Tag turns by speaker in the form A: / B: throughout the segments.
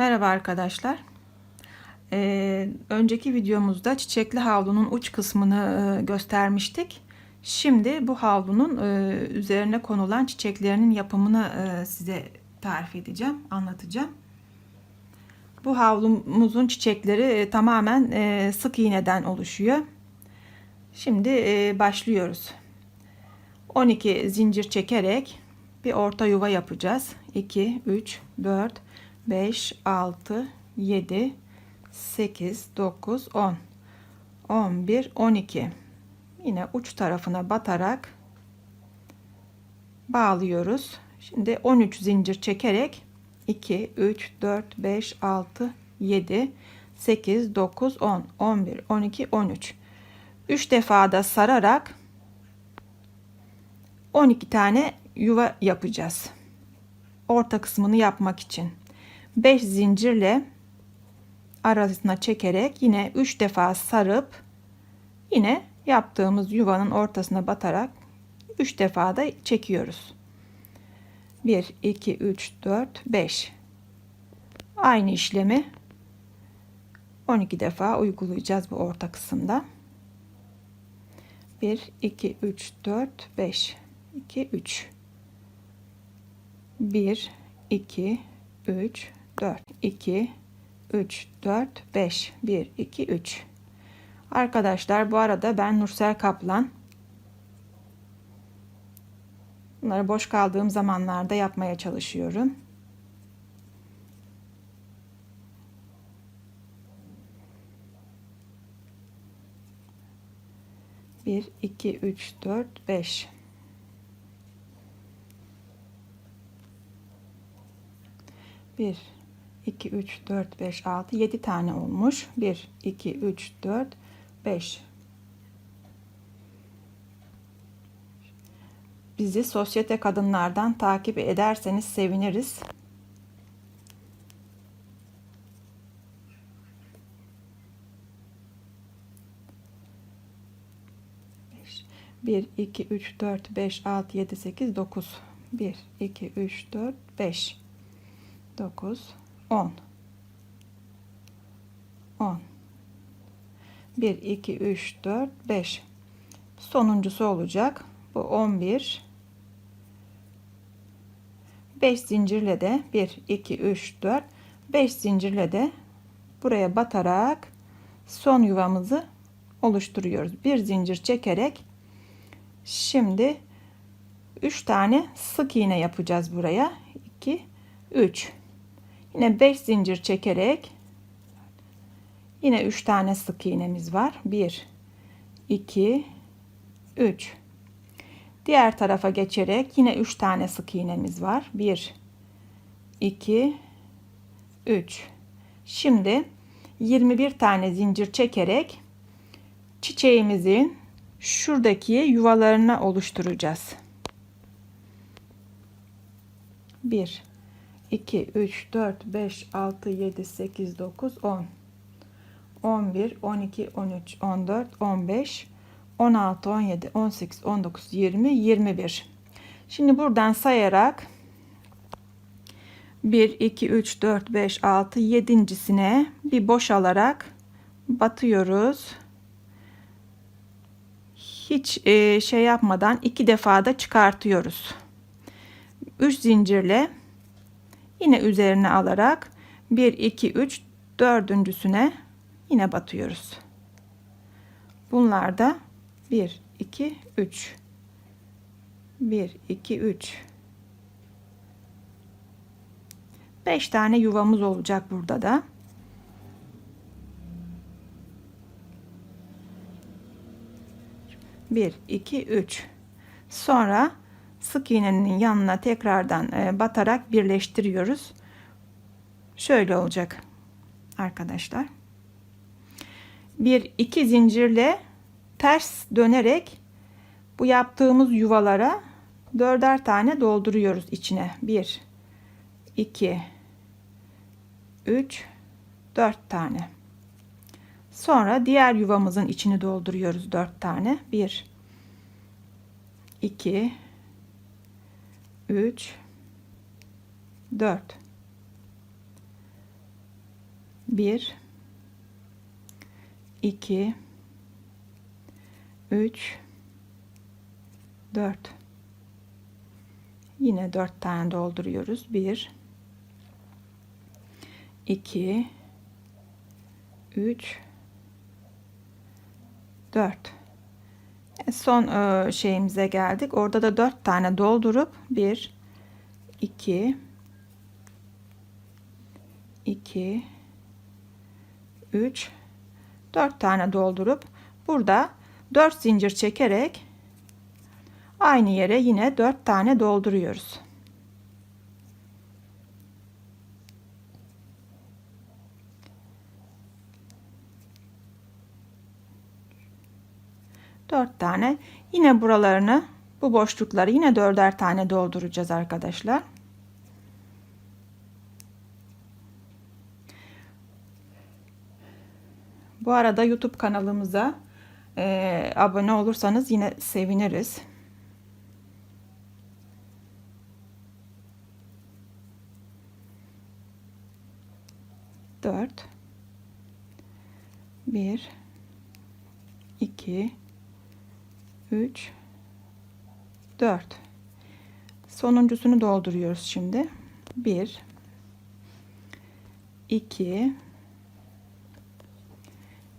A: Merhaba arkadaşlar. Ee, önceki videomuzda çiçekli havlunun uç kısmını e, göstermiştik. Şimdi bu havlunun e, üzerine konulan çiçeklerinin yapımını e, size tarif edeceğim, anlatacağım. Bu havlumuzun çiçekleri e, tamamen e, sık iğneden oluşuyor. Şimdi e, başlıyoruz. 12 zincir çekerek bir orta yuva yapacağız. 2, 3, 4, 5. 5, 6, 7, 8, 9, 10, 11, 12. Yine uç tarafına batarak bağlıyoruz. Şimdi 13 zincir çekerek 2, 3, 4, 5, 6, 7, 8, 9, 10, 11, 12, 13. 3 defa da sararak 12 tane yuva yapacağız. Orta kısmını yapmak için. 5 zincirle arasına çekerek yine 3 defa sarıp yine yaptığımız yuvanın ortasına batarak 3 defa da çekiyoruz. 1 2 3 4 5 Aynı işlemi 12 defa uygulayacağız bu orta kısımda. 1 2 3 4 5 2 3 1 2 3 4 2 3 4 5 1 2 3 Arkadaşlar bu arada ben Nursel Kaplan Bunları boş kaldığım zamanlarda yapmaya çalışıyorum. Bir, iki, üç, dört, beş. Bir, 2, 3, 4, 5, 6, 7 tane olmuş. 1, 2, 3, 4, 5. Bizi sosyete kadınlardan takip ederseniz seviniriz. Bir, iki, üç, dört, beş, altı, yedi, sekiz, dokuz. Bir, iki, üç, dört, beş, dokuz. 10 10 1 2 3 4 5 sonuncusu olacak bu 11 5 zincirle de 1 2 3 4 5 zincirle de buraya batarak son yuvamızı oluşturuyoruz bir zincir çekerek şimdi 3 tane sık iğne yapacağız buraya 2 3 Yine 5 zincir çekerek yine 3 tane sık iğnemiz var. 1 2 3 Diğer tarafa geçerek yine 3 tane sık iğnemiz var. 1 2 3 Şimdi 21 tane zincir çekerek çiçeğimizin şuradaki yuvalarını oluşturacağız. 1 2, 3, 4, 5, 6, 7, 8, 9, 10, 11, 12, 13, 14, 15, 16, 17, 18, 19, 20, 21. Şimdi buradan sayarak 1, 2, 3, 4, 5, 6, 7.sine bir boş alarak batıyoruz. Hiç e, şey yapmadan iki defa da çıkartıyoruz. 3 zincirle Yine üzerine alarak 1, 2, 3 dördüncüsüne yine batıyoruz. Bunlar da 1, 2, 3. 1, 2, 3. 5 tane yuvamız olacak burada da. Bir, iki, üç. Sonra sık iğnenin yanına tekrardan e, batarak birleştiriyoruz. Şöyle olacak arkadaşlar. Bir iki zincirle ters dönerek bu yaptığımız yuvalara dörder tane dolduruyoruz içine. Bir iki üç dört tane. Sonra diğer yuvamızın içini dolduruyoruz dört tane. 1 2 3 4 1 2 3 4 yine 4 tane dolduruyoruz 1 2 3 4 son e, şeyimize geldik. Orada da dört tane doldurup bir iki iki üç dört tane doldurup burada dört zincir çekerek aynı yere yine dört tane dolduruyoruz. 4 tane. Yine buralarını bu boşlukları yine 4'er tane dolduracağız arkadaşlar. Bu arada YouTube kanalımıza e, abone olursanız yine seviniriz. Dört, bir, iki, 3 4 sonuncusunu dolduruyoruz şimdi 1 2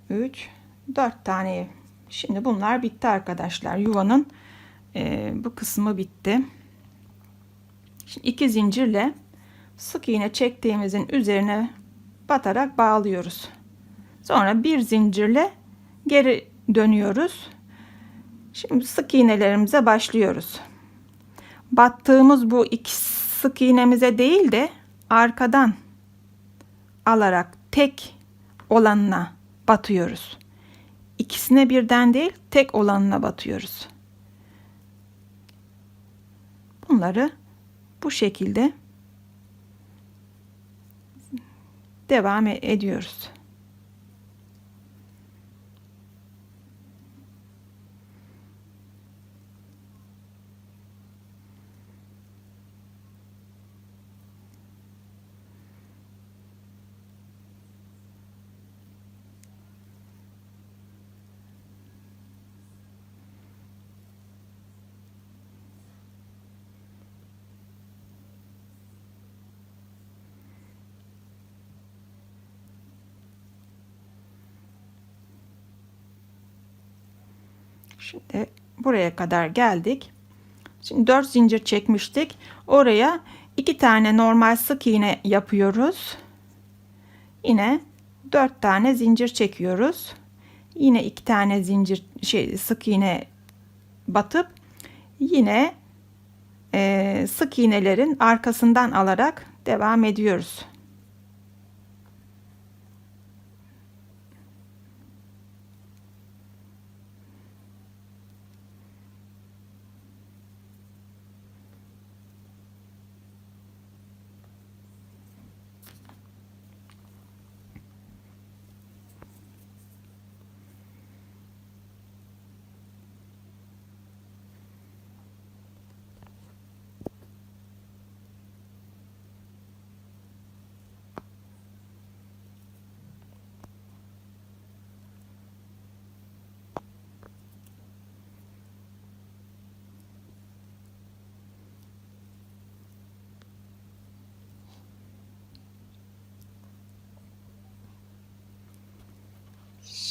A: 3 4 tane şimdi bunlar bitti arkadaşlar yuvanın e, bu kısmı bitti şimdi iki zincirle sık iğne çektiğimizin üzerine batarak bağlıyoruz sonra bir zincirle geri dönüyoruz Şimdi sık iğnelerimize başlıyoruz. Battığımız bu iki sık iğnemize değil de arkadan alarak tek olanına batıyoruz. İkisine birden değil, tek olanına batıyoruz. Bunları bu şekilde devam e- ediyoruz. Şimdi buraya kadar geldik. Şimdi 4 zincir çekmiştik. Oraya 2 tane normal sık iğne yapıyoruz. Yine 4 tane zincir çekiyoruz. Yine 2 tane zincir şey sık iğne batıp yine e, sık iğnelerin arkasından alarak devam ediyoruz.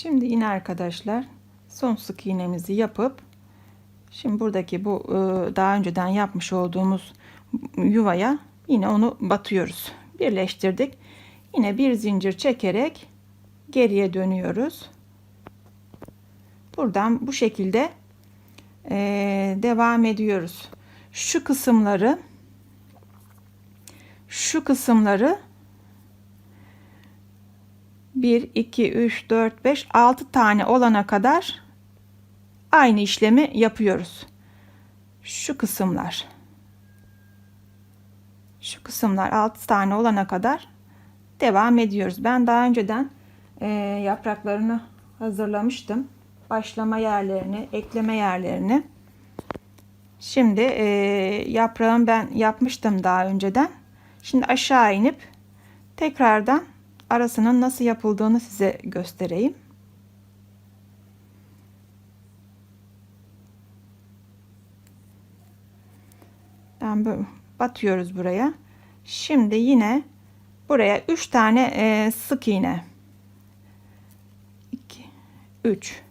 A: Şimdi yine arkadaşlar son sık iğnemizi yapıp şimdi buradaki bu e, daha önceden yapmış olduğumuz yuvaya yine onu batıyoruz. Birleştirdik. Yine bir zincir çekerek geriye dönüyoruz. Buradan bu şekilde e, devam ediyoruz. Şu kısımları şu kısımları 1, 2, 3, 4, 5, 6 tane olana kadar aynı işlemi yapıyoruz. Şu kısımlar. Şu kısımlar 6 tane olana kadar devam ediyoruz. Ben daha önceden e, yapraklarını hazırlamıştım. Başlama yerlerini, ekleme yerlerini. Şimdi e, yaprağımı ben yapmıştım daha önceden. Şimdi aşağı inip tekrardan arasının nasıl yapıldığını size göstereyim. Ben böyle batıyoruz buraya. Şimdi yine buraya 3 tane e, sık iğne. 2 3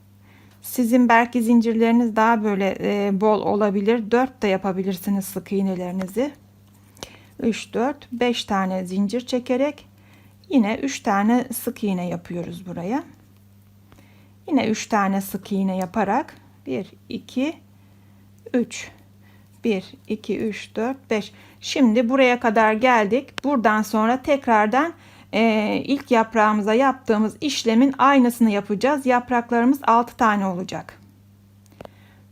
A: sizin belki zincirleriniz daha böyle e, bol olabilir. 4 de yapabilirsiniz sık iğnelerinizi. 3 4 5 tane zincir çekerek Yine 3 tane sık iğne yapıyoruz buraya. Yine 3 tane sık iğne yaparak 1 2 3 1 2 3 4 5. Şimdi buraya kadar geldik. Buradan sonra tekrardan e, ilk yaprağımıza yaptığımız işlemin aynısını yapacağız. Yapraklarımız 6 tane olacak.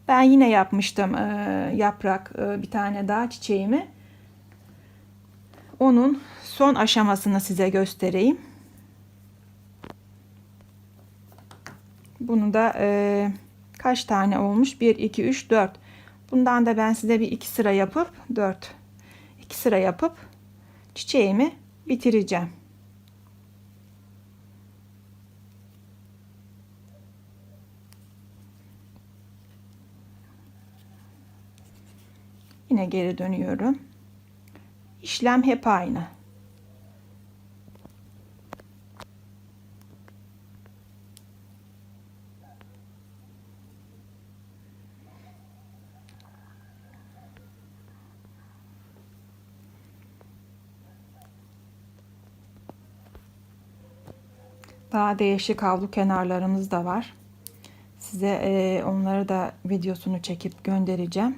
A: Ben yine yapmıştım e, yaprak e, bir tane daha çiçeğimi. Onun son aşamasını size göstereyim. Bunu da e, kaç tane olmuş? 1, 2, 3, 4. Bundan da ben size bir iki sıra yapıp 4 2 sıra yapıp çiçeğimi bitireceğim. Yine geri dönüyorum. İşlem hep aynı. Daha değişik havlu kenarlarımız da var. Size e, onları da videosunu çekip göndereceğim.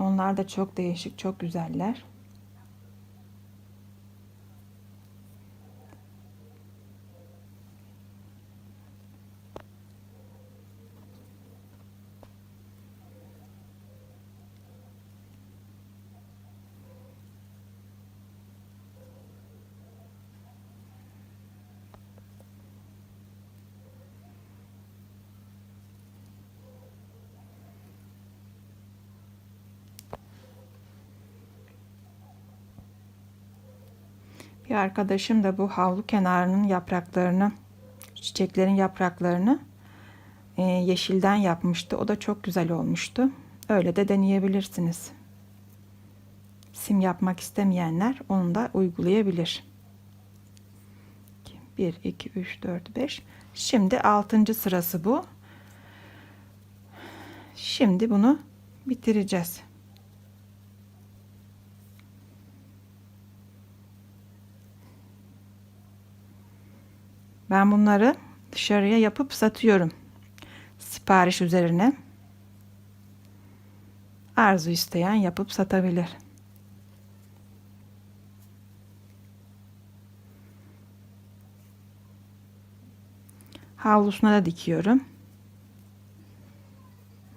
A: Onlar da çok değişik, çok güzeller. Bir arkadaşım da bu havlu kenarının yapraklarını, çiçeklerin yapraklarını e, yeşilden yapmıştı. O da çok güzel olmuştu. Öyle de deneyebilirsiniz. Sim yapmak istemeyenler onu da uygulayabilir. 1, 2, 3, 4, 5. Şimdi 6. sırası bu. Şimdi bunu bitireceğiz. Ben bunları dışarıya yapıp satıyorum. Sipariş üzerine. Arzu isteyen yapıp satabilir. Havlusuna da dikiyorum.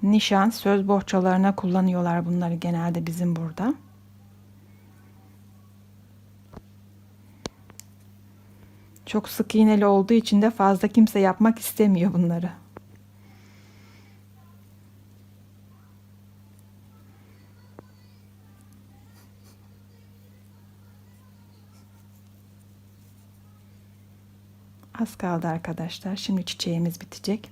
A: Nişan, söz bohçalarına kullanıyorlar bunları genelde bizim burada. Çok sık iğneli olduğu için de fazla kimse yapmak istemiyor bunları. Az kaldı arkadaşlar. Şimdi çiçeğimiz bitecek.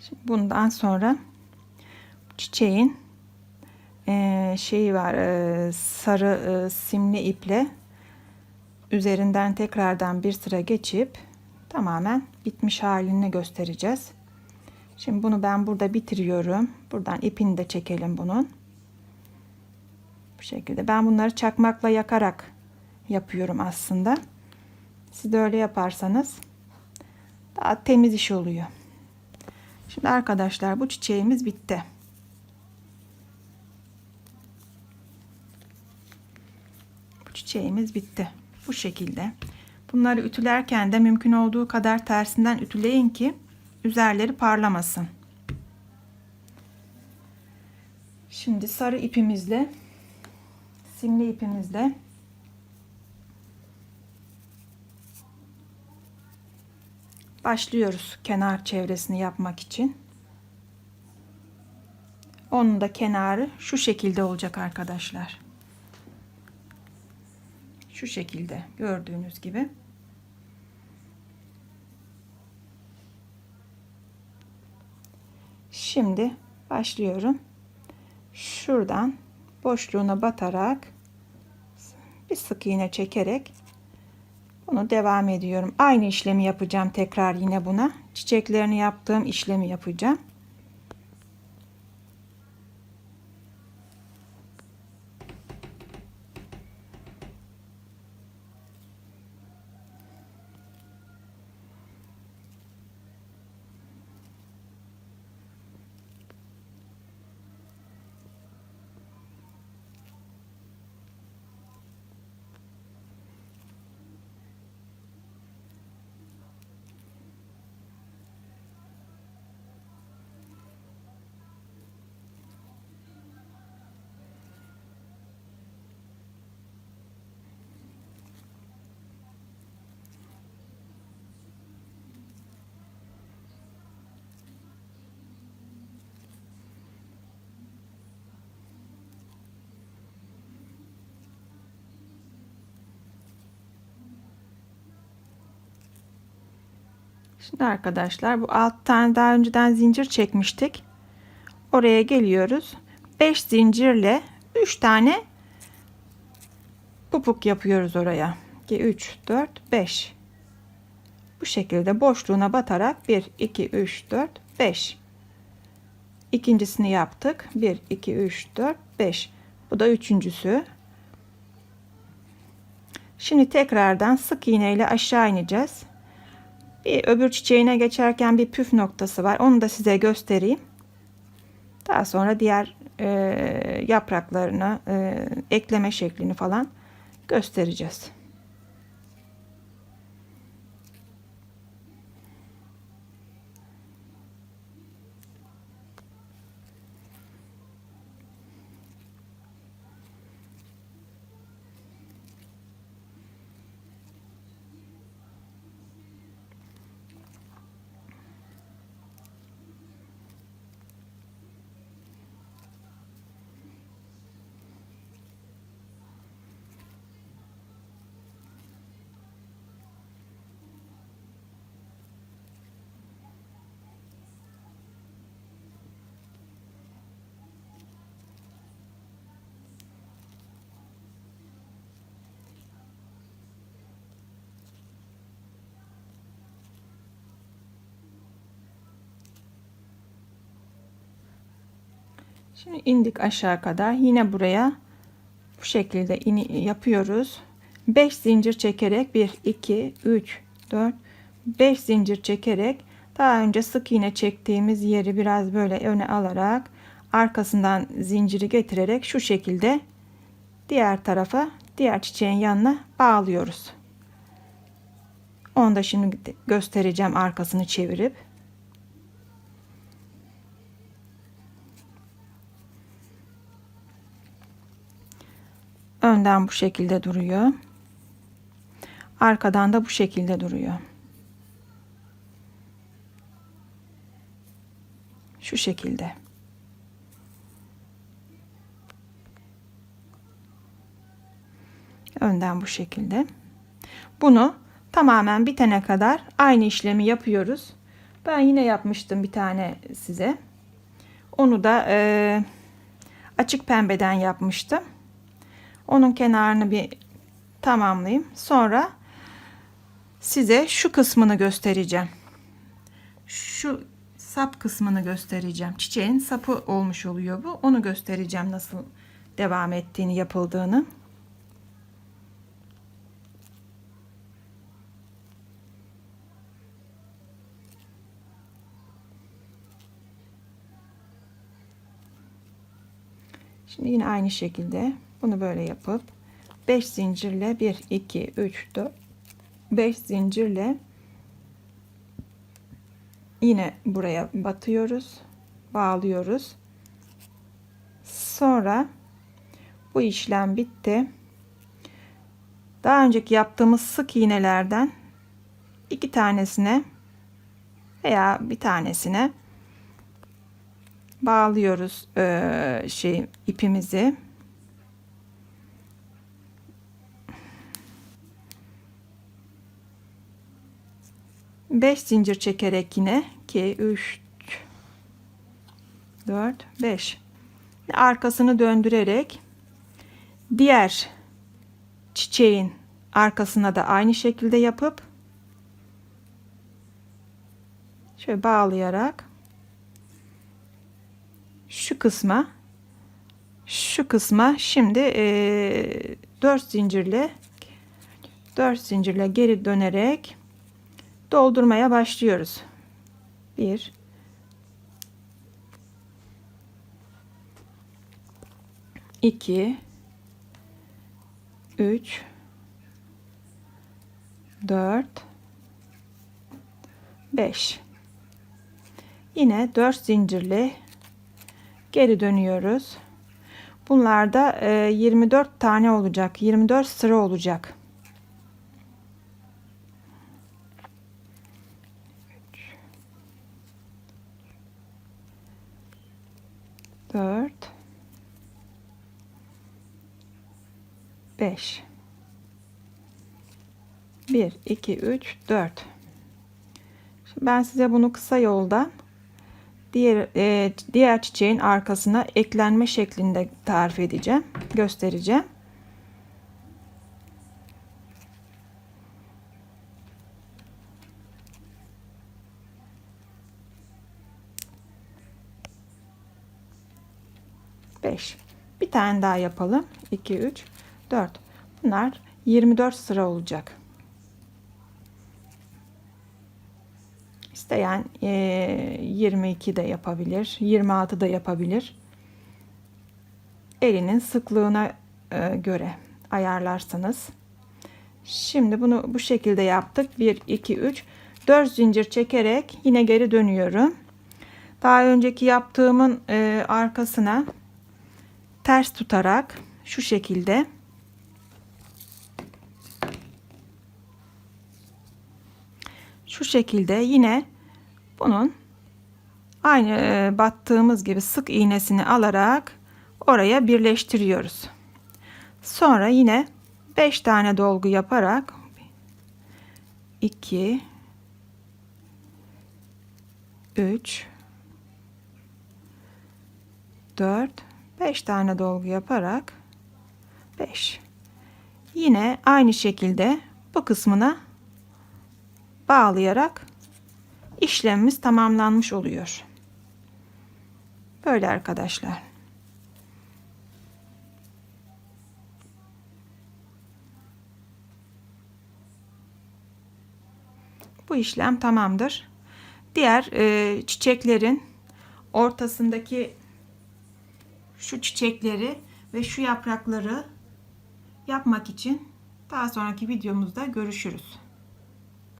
A: Şimdi bundan sonra çiçeğin e, şeyi var e, sarı e, simli iple üzerinden tekrardan bir sıra geçip tamamen bitmiş halini göstereceğiz. Şimdi bunu ben burada bitiriyorum. Buradan ipini de çekelim bunun. Bu şekilde. Ben bunları çakmakla yakarak yapıyorum aslında. Siz de öyle yaparsanız daha temiz iş oluyor. Şimdi arkadaşlar bu çiçeğimiz bitti. çiçeğimiz bitti. Bu şekilde. Bunları ütülerken de mümkün olduğu kadar tersinden ütüleyin ki üzerleri parlamasın. Şimdi sarı ipimizle simli ipimizle başlıyoruz kenar çevresini yapmak için. Onun da kenarı şu şekilde olacak arkadaşlar şu şekilde gördüğünüz gibi şimdi başlıyorum şuradan boşluğuna batarak bir sık iğne çekerek bunu devam ediyorum aynı işlemi yapacağım tekrar yine buna çiçeklerini yaptığım işlemi yapacağım Şimdi arkadaşlar bu alttan daha önceden zincir çekmiştik. Oraya geliyoruz. 5 zincirle 3 tane pupuk yapıyoruz oraya. 2 3 4 5. Bu şekilde boşluğuna batarak 1 2 3 4 5. İkincisini yaptık. 1 2 3 4 5. Bu da üçüncüsü. Şimdi tekrardan sık iğneyle aşağı ineceğiz. Bir öbür çiçeğine geçerken bir püf noktası var. Onu da size göstereyim. Daha sonra diğer e, yapraklarına e, ekleme şeklini falan göstereceğiz. Şimdi indik aşağı kadar. Yine buraya bu şekilde in yapıyoruz. 5 zincir çekerek 1 2 3 4 5 zincir çekerek daha önce sık iğne çektiğimiz yeri biraz böyle öne alarak arkasından zinciri getirerek şu şekilde diğer tarafa diğer çiçeğin yanına bağlıyoruz. Onu da şimdi göstereceğim arkasını çevirip. Önden bu şekilde duruyor. Arkadan da bu şekilde duruyor. Şu şekilde. Önden bu şekilde. Bunu tamamen bitene kadar aynı işlemi yapıyoruz. Ben yine yapmıştım bir tane size. Onu da e, açık pembeden yapmıştım. Onun kenarını bir tamamlayayım. Sonra size şu kısmını göstereceğim. Şu sap kısmını göstereceğim. Çiçeğin sapı olmuş oluyor bu. Onu göstereceğim nasıl devam ettiğini, yapıldığını. Şimdi yine aynı şekilde bunu böyle yapıp 5 zincirle 1 2 3 4 5 zincirle yine buraya batıyoruz. Bağlıyoruz. Sonra bu işlem bitti. Daha önceki yaptığımız sık iğnelerden iki tanesine veya bir tanesine bağlıyoruz e, şey ipimizi. 5 zincir çekerek yine 2 3 4 5 arkasını döndürerek diğer çiçeğin arkasına da aynı şekilde yapıp şöyle bağlayarak şu kısma şu kısma şimdi e, 4 zincirle 4 zincirle geri dönerek doldurmaya başlıyoruz. 1 2 3 4 5 Yine 4 zincirli geri dönüyoruz. Bunlarda 24 e, tane olacak. 24 sıra olacak. 4 5 1 2 3 4 Şimdi ben size bunu kısa yoldan diğer e, diğer çiçeğin arkasına eklenme şeklinde tarif edeceğim göstereceğim tane daha yapalım. 2, 3, 4. Bunlar 24 sıra olacak. İsteyen e, 22 de yapabilir, 26 da yapabilir. Elinin sıklığına e, göre ayarlarsınız. Şimdi bunu bu şekilde yaptık. 1, 2, 3, 4 zincir çekerek yine geri dönüyorum. Daha önceki yaptığımın e, arkasına ters tutarak şu şekilde şu şekilde yine bunun aynı e, battığımız gibi sık iğnesini alarak oraya birleştiriyoruz. Sonra yine 5 tane dolgu yaparak 2 3 4 5 tane dolgu yaparak 5 yine aynı şekilde bu kısmına bağlayarak işlemimiz tamamlanmış oluyor. Böyle arkadaşlar. Bu işlem tamamdır. Diğer e, çiçeklerin ortasındaki şu çiçekleri ve şu yaprakları yapmak için daha sonraki videomuzda görüşürüz.